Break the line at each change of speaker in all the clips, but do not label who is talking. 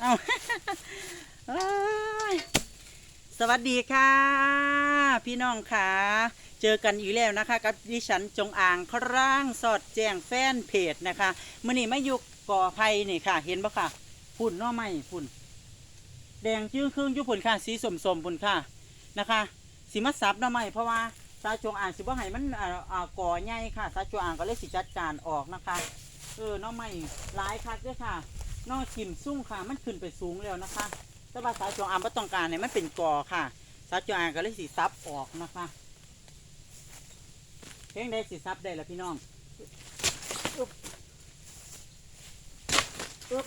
เอาสวัสดีค่ะ พี่น้องค่ะ เจอกันอีกแล้วนะคะ กับดิฉันจงอ่างคร่างสอดแจ้งแฟนเพจนะคะมื่อนี้มาอยู่ก่อไผ่นี่ค่ะ เห็นปะค่ะฝุ่นน้อไม้ฝุ่นแดงจื้อครึ่งยุฝุ่นค่ะ สีสมสมฝุ่นค่ะนะคะสีมัดซับน้อไม้เพราะว่าสาจงอ่างสิบ่ให้มันอ่าอ่าก่อใหญ่ค่ะสาจงอ่างก็เลยสิจัดการออกนะคะเออน้อไม้หลายคักเด้วยค่ะ นอขิมซุ่งค่ะ มันขึ้นไปสูงแล้วนะคะแต่ว่าสายจงอางไม่ต้องการเนี่ยมันเป็นกอค่ะ สายจงอางก็เลยสีซับออกนะคะเพียงได้สีซับได้ละพี่น้องอุ๊บอุ๊บ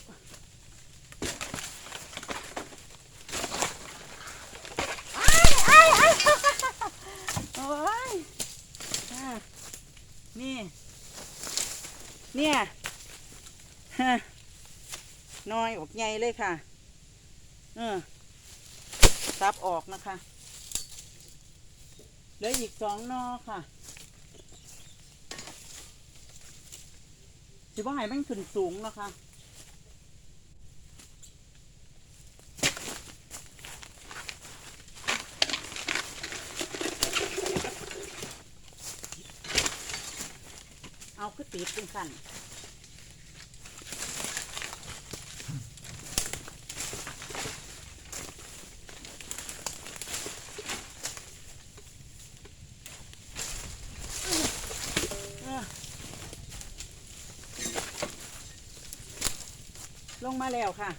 อ้ายอ้ายอ้ายโอ้ยอ่านี่ เนี่ยฮะ น้อยออกใหญ่เลยค่ะ เออซับออกนะคะเหลืออีกสองนอค่ะสิว่าให้มันขึ้นสูงนะคะเอาขึ้นตีดเป็นสั่น ลงมาแล้วค่ะ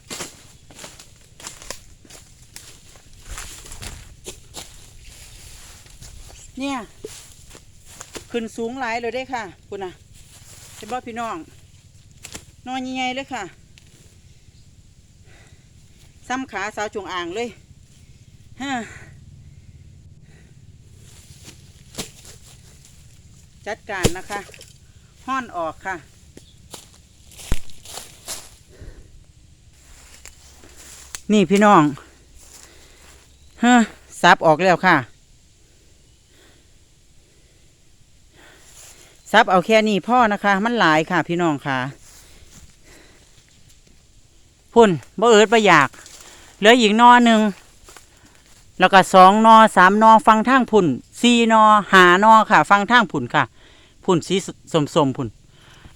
เนี่ยขึ้นสูงหลายเลยได้ค่ะคุณน่ะเห็นบ่พี่น้อง นอนยังไงเลยค่ะ ซ้ำขาสาวจงอ่างเลยฮะจัดการนะคะ ห้อนออกค่ะ นี่พี่น้องฮะซับออกแล้วค่ะซับเอาแค่นี้พ่อนะคะ มันหลายค่ะ พี่น้องค่ะพุ่นบ่เอิดบ่อยาก เหลืออีกนอหนึ่งแล้วก็สองนอสามนอฟังทางพุ่นสี่นอหานอค่ะ ฟังทางพุ่นค่ะ พุ่นสีสมสมพุ่น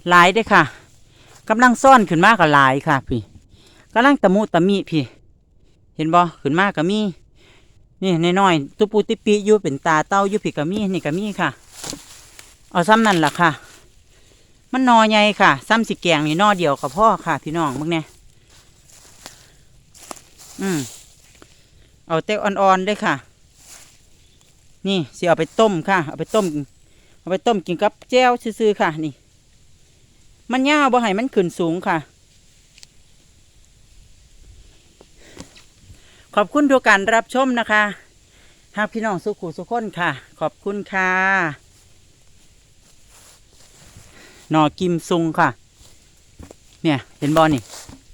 หลายด้ค่ะกำลังซ่อนขึ้นมากกับหลายค่ะ พี่กำลังตะมุตะมิพี่ เห็นบ่ขึ้นมากก็มีนี่น้อยๆตุปูติปีอยู่เป็นตาเต้าอยู่ผิดก็มีนี่ก็มีค่ะ เอาซ้ำนั่นล่ะค่ะ มันนอใหญ่ค่ะ ซ้ำสิแกงนี่นอเดียวกับพ่อค่ะ พี่น้องมึงเนี่ยอืมเอาเต้อ่อนๆเลยค่ะ นี่สิเอาไปต้มค่ะ เอาไปต้ม เอาไปต้มกินกับแจ่วซื่อๆค่ะ นี่ มันยาวบ่ให้มันขึ้นสูงค่ะ ขอบคุณทุกการรับชมนะคะหากพี่น้องสุขุสุขคนค่ะ ขอบคุณค่ะหนอกิมซุงค่ะ เนี่ยเห็นบอลนี่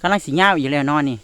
กำลังสีเงาอยู่แล้วนอนนี่